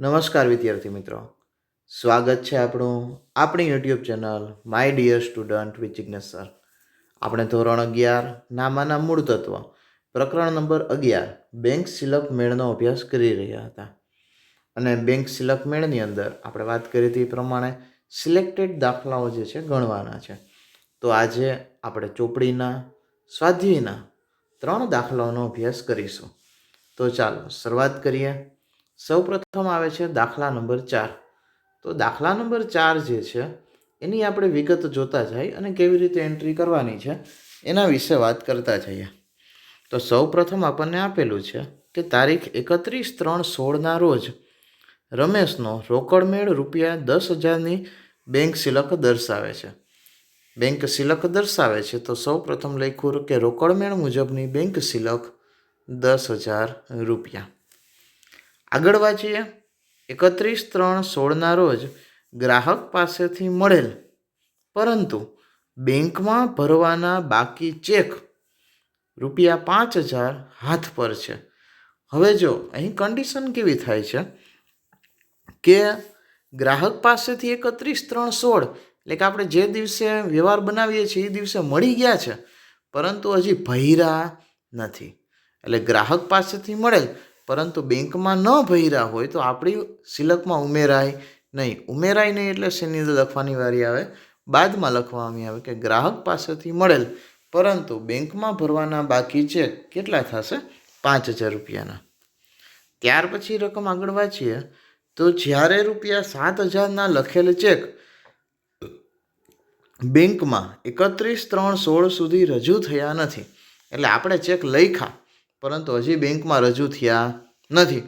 નમસ્કાર વિદ્યાર્થી મિત્રો. સ્વાગત છે આપણું આપણી YouTube channel my dear student with Jignesh sir. આપણે ધોરણ અગિયાર, નામાના મૂળ તત્વ, પ્રકરણ નંબર અગિયાર, બેંક સિલક મેળનો અભ્યાસ કરી રહ્યા હતા. અને બેંક સિલક મેળની અંદર આપણે વાત કરી હતી એ પ્રમાણે સિલેક્ટેડ દાખલાઓ જે છે ગણવાના છે. તો આજે આપણે ચોપડીના, સ્વાધ્યાયના ત્રણ દાખલાઓનો અભ્યાસ કરીશું. તો ચાલો શરૂઆત કરીએ. સૌપ્રથમ આવે છે દાખલા નંબર ચાર. તો દાખલા નંબર ચાર જે છે, એની આપણે વિગત જોતા જઈએ અને કેવી રીતે એન્ટ્રી કરવાની છે, એના વિશે વાત કરતા જઈએ. તો સૌપ્રથમ આપણને આપેલું છે કે તારીખ એકત્રીસ ત્રણ સોળના રોજ રમેશનો રોકડમેળ રૂપિયા દસ હજારની બેંક સિલક દર્શાવે છે. બેંક સિલક દર્શાવે છે, તો સૌ પ્રથમ લખ્યું કે રોકડમેળ મુજબની બેંક સિલક દસ હજાર રૂપિયા. આગળ વાંચીએ. એકત્રીસ ત્રણ સોળના રોજ ગ્રાહક પાસેથી મળેલ. પરંતુ બેંકમાં ભરવાના બાકી ચેક રૂપિયા પાંચ હજાર હાથ પર છે. હવે જો, અહીં કન્ડિશન કેવી થાય છે? કે ગ્રાહક પાસેથી એકત્રીસ ત્રણ સોળ, એટલે કે આપણે જે દિવસે વ્યવહાર બનાવીએ છીએ એ દિવસે મળી ગયા છે, પરંતુ હજી ભૈરા નથી. એટલે ગ્રાહક પાસેથી મળેલ પરંતુ બેંકમાં ન ભર્યા હોય તો આપણી સિલકમાં ઉમેરાય નહીં. ઉમેરાય નહીં એટલે શેની લખવાની વારી આવે? બાદમાં લખવાની આવે કે ગ્રાહક પાસેથી મળેલ. પરંતુ બેંકમાં ભરવાના બાકી ચેક કેટલા થશે? પાંચ હજાર રૂપિયાના. ત્યાર પછી રકમ આગળ વાંચીએ. તો જ્યારે રૂપિયા સાત હજારના લખેલ ચેક બેંકમાં એકત્રીસ ત્રણ સોળ સુધી રજૂ થયા નથી. એટલે આપણે ચેક લખ્યા. પરંતુ હજી બેંકમાં રજૂ થયા નથી.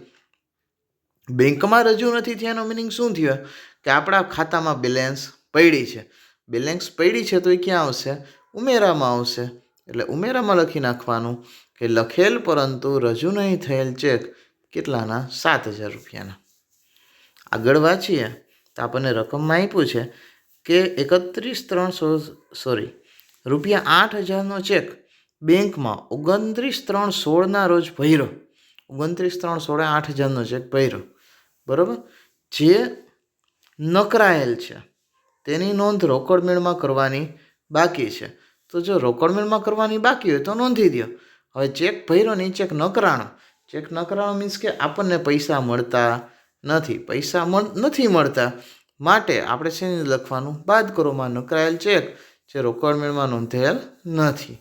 બેંકમાં રજૂ નથી થયાનો મિનિંગ શું થયો? કે આપણા ખાતામાં બેલેન્સ પડી છે. બેલેન્સ પડી છે તો એ ક્યાં આવશે? ઉમેરામાં આવશે. એટલે ઉમેરામાં લખી નાખવાનું કે લખેલ પરંતુ રજૂ નહીં થયેલ ચેક કેટલાના? સાત હજાર રૂપિયાના. આગળ વાંચીએ. તો આપણને રકમમાં આપ્યું છે કે એકત્રીસ ત્રણસો સોરી રૂપિયા આઠ હજારનો ચેક બેંકમાં ઓગણત્રીસ ત્રણ સોળના રોજ ભર્યો. ઓગણત્રીસ ત્રણ સોળે આઠ હજારનો ચેક ભર્યો. બરાબર? જે નકરાયેલ છે. તેની નોંધ રોકડ મેળમાં કરવાની બાકી છે. તો જો રોકડ મેળમાં કરવાની બાકી હોય તો નોંધી દો. હવે ચેક ભર્યો નહીં ચેક નકરાણો. ચેક નકરાણો મીન્સ કે આપણને પૈસા મળતા નથી. પૈસા મળ, નથી મળતા. માટે આપણે શેની લખવાનું બાદ કરોમાં નકરાયેલ ચેક જે રોકડ મેળમાં નોંધાયેલ નથી.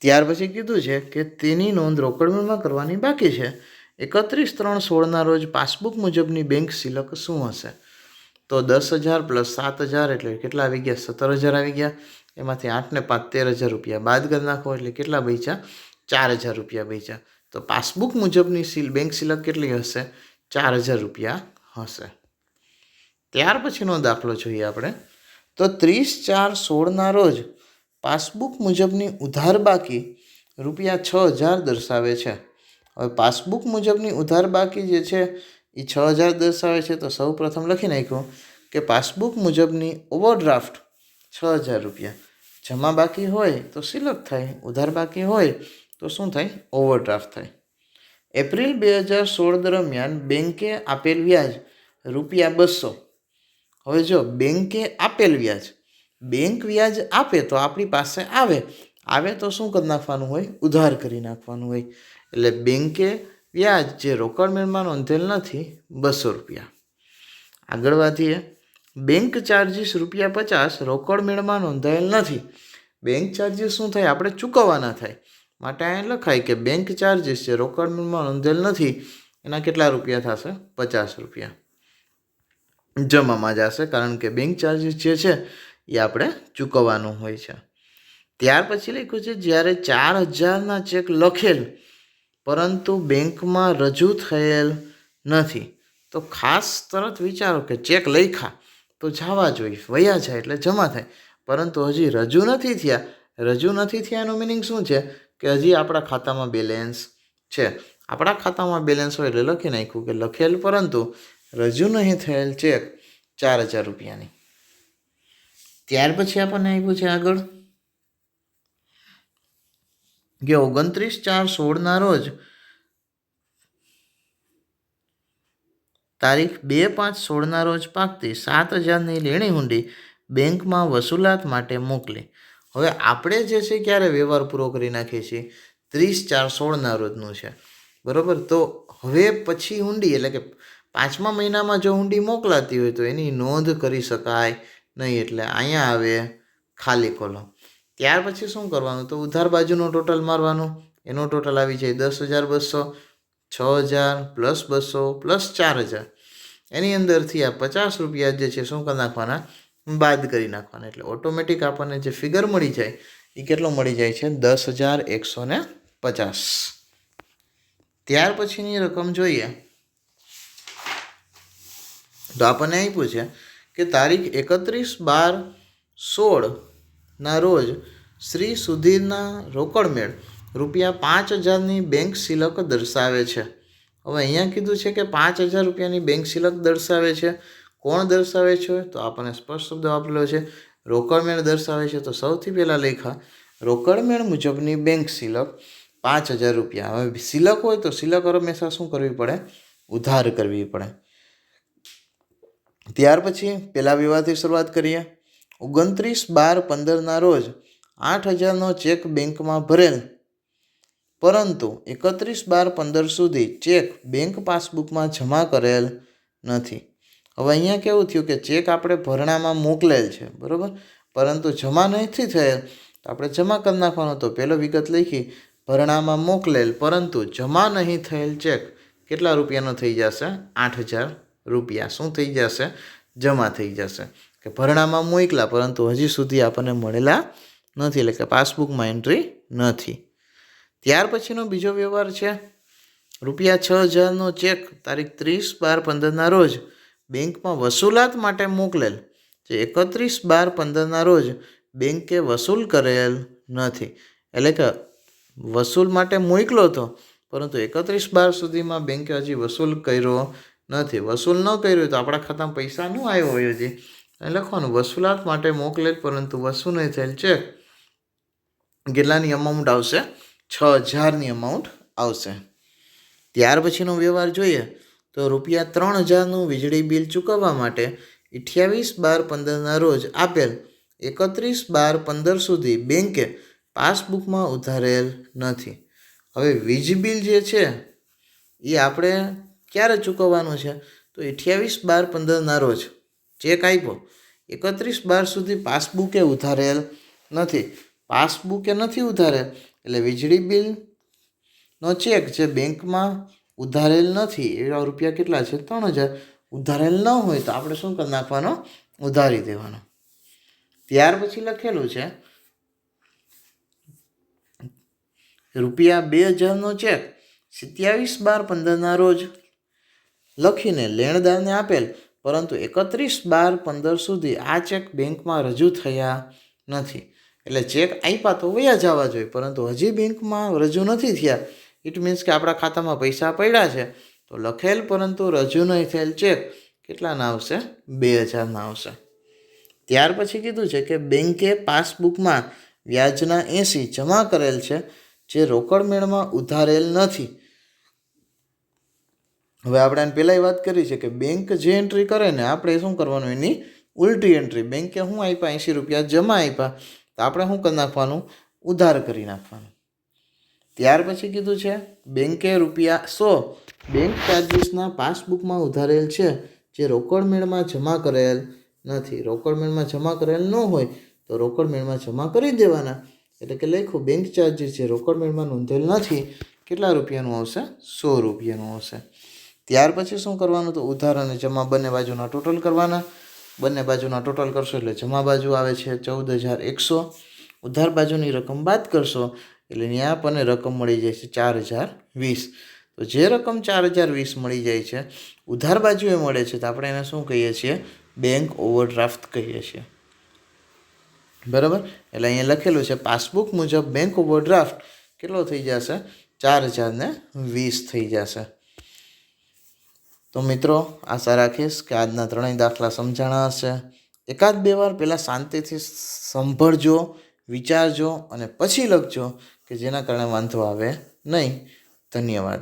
ત્યાર પછી કીધું છે કે તેની નોંધ રોકડમાં કરવાની બાકી છે. એકત્રીસ ત્રણ સોળના રોજ પાસબુક મુજબની બેંક સિલક શું હશે? તો દસ હજાર પ્લસ સાત હજાર એટલે કેટલા આવી ગયા? સત્તર હજાર આવી ગયા. એમાંથી આઠને પાંચ તેર હજાર રૂપિયા. બાદ કરી નાખો એટલે કેટલા બચ્યા? ચાર હજાર રૂપિયા બચ્યા. તો પાસબુક મુજબની સીલ, બેંક સિલક કેટલી હશે? ચાર હજાર રૂપિયા હશે. ત્યાર પછીનો દાખલો જોઈએ આપણે. તો ત્રીસ ચાર સોળના રોજ પાસબુક મુજબની ઉધાર બાકી રૂપિયા છ હજાર દર્શાવે છે. હવે પાસબુક મુજબની ઉધાર બાકી જે છે એ છ હજાર દર્શાવે છે તો સૌ પ્રથમ લખી નાખ્યું કે પાસબુક મુજબની ઓવરડ્રાફ્ટ છ હજાર રૂપિયા. જમા બાકી હોય તો સિલક થાય, ઉધાર બાકી હોય તો શું થાય? ઓવરડ્રાફ્ટ થાય. એપ્રિલ બે હજાર સોળ દરમિયાન બેંકે આપેલ વ્યાજ રૂપિયા બસો. હવે જો બેંકે આપેલ વ્યાજ બેંક વ્યાજ આપે તો આપણી પાસે આવે. આવે તો શું કરી નાખવાનું હોય? ઉધાર કરી નાખવાનું હોય. એટલે બેંકે વ્યાજ જે રોકડ મેળમાં નોંધેલ નથી, બસો રૂપિયા. આગળ વધીએ. બેંક ચાર્જીસ રૂપિયા પચાસ, રોકડ મેળમાં નોંધાયેલ નથી. બેંક ચાર્જીસ શું થાય? આપણે ચૂકવવાના થાય. માટે અહીં લખાય કે બેંક ચાર્જીસ જે રોકડ મેળમાં નોંધેલ નથી, એના કેટલા રૂપિયા થશે? પચાસ રૂપિયા. જમામાં જશે, કારણ કે બેંક ચાર્જીસ જે છે એ આપણે ચૂકવવાનું હોય છે. ત્યાર પછી લખ્યું છે, જ્યારે ચાર હજારના ચેક લખેલ, પરંતુ બેંકમાં રજૂ થયેલ નથી. તો ખાસ તરત વિચારો કે ચેક લખ્યા તો જવા જોઈએ વયા જાય એટલે જમા થાય. પરંતુ હજી રજૂ નથી થયા. રજૂ નથી થયાનું મિનિંગ શું છે? કે હજી આપણા ખાતામાં બેલેન્સ છે. આપણા ખાતામાં બેલેન્સ હોય એટલે લખી નાખ્યું કે લખેલ પરંતુ રજૂ નહીં થયેલ ચેક ચાર હજાર રૂપિયાની. ત્યાર પછી આપણને આવ્યું છે આગળ? કે ઓગણત્રીસ ચાર સોળના રોજ તારીખ બે પાંચ સોળના રોજ પાકતી સાત હજારની લેણી હુંડી બેંકમાં વસૂલાત માટે મોકલી. હવે આપણે જે છે ક્યારે વ્યવહાર પૂરો કરી નાખીએ છીએ? ત્રીસ ચાર સોળના રોજનું છે. બરાબર? તો હવે પછી હુંડી એટલે કે પાંચમા મહિનામાં જો હુંડી મોકલાતી હોય તો એની નોંધ કરી શકાય. નહીં એટલે અહીંયા આવે ખાલી કોલમ. ત્યાર પછી શું કરવાનું? તો ઉધાર બાજુનો ટોટલ મારવાનું. એનો ટોટલ આવી જાય દસ હજાર બસો, છ હજાર પ્લસ બસો પ્લસ ચાર હજાર. એની અંદરથી આ પચાસ રૂપિયા જે છે શું કરી નાખવાના? બાદ કરી નાખવાના. એટલે ઓટોમેટિક આપણને જે ફિગર મળી જાય એ કેટલો મળી જાય છે? દસ હજાર એકસો ને પચાસ. ત્યાર પછીની રકમ જોઈએ. તો આપણને આપ્યું છે કે તારીખ એકત્રીસ બાર સોળના રોજ શ્રી સુધીરના રોકડ મેળ રૂપિયા પાંચ હજારની બેંક સિલક દર્શાવે છે. હવે અહીંયા કીધું છે કે પાંચ હજાર રૂપિયાની બેંક સિલક દર્શાવે છે. કોણ દર્શાવે છે? તો આપણને સ્પષ્ટ શબ્દ આપેલો છે. રોકડ મેળ દર્શાવે છે. તો સૌથી પહેલાં લેખા, રોકડ મેળ મુજબની બેંક સિલક પાંચ હજાર રૂપિયા. હવે સિલક હોય તો સિલક હંમેશા શું કરવી પડે? ઉધાર કરવી પડે. ત્યાર પછી પહેલા વિવાદથી શરૂઆત કરીએ. ઓગણત્રીસ બાર પંદરના રોજ આઠ હજારનો ચેક બેંકમાં ભરેલ. પરંતુ એકત્રીસ બાર પંદર સુધી ચેક બેંક પાસબુકમાં જમા કરેલ નથી. હવે અહીંયા કેવું થયું કે ચેક આપણે ભરણામાં મોકલેલ છે, બરાબર? પરંતુ જમા નથી થયેલ. તો આપણે જમા કરી નાખવાનો તો પહેલો વિગત લખી ભરણામાં મોકલેલ, પરંતુ જમા નહીં થયેલ ચેક કેટલા રૂપિયાનો થઈ જશે? આઠ હજાર રૂપિયા. શું થઈ જશે? જમા થઈ જશે. કે ભરણામાં મોકલા પરંતુ હજી સુધી આપણને મળેલા નથી. એટલે કે પાસબુકમાં એન્ટ્રી નથી. ત્યાર પછીનો બીજો વ્યવહાર છે. રૂપિયા છ હજારનો ચેક તારીખ ત્રીસ બાર પંદરના રોજ બેંકમાં વસૂલાત માટે મોકલેલ. જે એકત્રીસ બાર પંદરના રોજ બેંકે વસૂલ કરેલ નથી. એટલે કે વસૂલ માટે મોકલો હતો, પરંતુ એકત્રીસ બાર સુધીમાં બેંકે હજી વસૂલ કર્યો નથી. વસૂલ ન કર્યું તો આપણા ખાતામાં પૈસા ન આવ્યો હોય હજી. લખવાનું, વસૂલાત માટે મોકલેલ પરંતુ વસૂલ નહીં થયેલ ચેક કેટલાની અમાઉન્ટ આવશે? છ હજારની અમાઉન્ટ આવશે. ત્યાર પછીનો વ્યવહાર જોઈએ તો રૂપિયા ત્રણ હજારનું વીજળી બિલ ચૂકવવા માટે અઠ્યાવીસ બાર પંદરના રોજ આપેલ એકત્રીસ બાર પંદર સુધી બેંકે પાસબુકમાં ઉધારેલ નથી. હવે વીજ બિલ જે છે, એ આપણે ક્યારે ચૂકવવાનું છે? તો અઠ્યાવીસ બાર પંદરના રોજ. ચેક આપ્યો એકત્રીસ બાર સુધી પાસબુકે ઉધારેલ નથી. પાસબુકે નથી ઉધારેલ. એટલે વીજળી બિલનો ચેક જે બેંકમાં ઉધારેલ નથી, એવા રૂપિયા કેટલા છે? ત્રણ હજાર. ઉધારેલ ન હોય તો આપણે શું કરી નાખવાનો? ઉધારી દેવાનો. ત્યાર પછી લખેલું છે, રૂપિયા બે હજારનો ચેક. સિત્યાવીસ બાર પંદરના રોજ. લખીને લેણદારને આપેલ, પરંતુ એકત્રીસ બાર પંદર સુધી આ ચેક બેંકમાં રજૂ થયા નથી. એટલે ચેક આપ્યા તો વયા જવા જોઈએ, પરંતુ હજી બેંકમાં રજૂ નથી થયા. ઇટ મીન્સ કે આપણા ખાતામાં પૈસા પડ્યા છે. તો લખેલ, પરંતુ રજૂ નહીં થયેલ ચેક કેટલાના આવશે? બે હજારના આવશે. ત્યાર પછી કીધું છે કે બેંકે પાસબુકમાં વ્યાજના એંસી જમા કરેલ છે, જે રોકડ મેળમાં ઉધારેલ નથી. હવે આપણે આને પહેલાંય વાત કરી છે કે બેંક જે એન્ટ્રી કરે ને, આપણે શું કરવાનું? એની ઉલટી એન્ટ્રી બેંકે શું આપ્યા? એંસી રૂપિયા જમા આપ્યા. તો આપણે શું કરી નાખવાનું? ઉધાર કરી નાખવાનું. ત્યાર પછી કીધું છે બેંકે રૂપિયા સો. બેંક ચાર્જીસના પાસબુકમાં ઉધારેલ છે, જે રોકડ મેળમાં જમા કરેલ નથી. રોકડ મેળમાં જમા કરેલ ન હોય, તો રોકડ મેળમાં જમા કરી દેવાના. એટલે કે લખ્યું બેંક ચાર્જીસ જે રોકડ મેળમાં નોંધેલ નથી, કેટલા રૂપિયાનું આવશે? સો રૂપિયાનું આવશે. ત્યાર પછી શું કરવાનું? તો ઉધાર અને જમા બંને બાજુના ટોટલ કરવાના. બંને બાજુના ટોટલ કરશો એટલે જમા બાજુ આવે છે ચૌદ હજાર એકસો. ઉધાર બાજુની રકમ બાદ કરશો એટલે ત્યાં આપણને રકમ મળી જાય છે ચાર હજાર વીસ. તો જે રકમ ચાર હજાર વીસ મળી જાય છે, ઉધાર બાજુએ મળે છે, તો આપણે એને શું કહીએ છીએ? બેંક ઓવરડ્રાફ્ટ કહીએ છીએ. બરાબર? એટલે અહીંયા લખેલું છે પાસબુક મુજબ બેંક ઓવરડ્રાફ્ટ કેટલો થઈ જશે? ચાર હજારને વીસ થઈ જશે. તો મિત્રો, આશા રાખીશ કે આજના ત્રણેય દાખલા સમજાણા હશે. એકાદ બે વાર પહેલાં શાંતિથી સંભળજો, વિચારજો અને પછી લખજો કે જેના કારણે વાંધો આવે નહીં. ધન્યવાદ.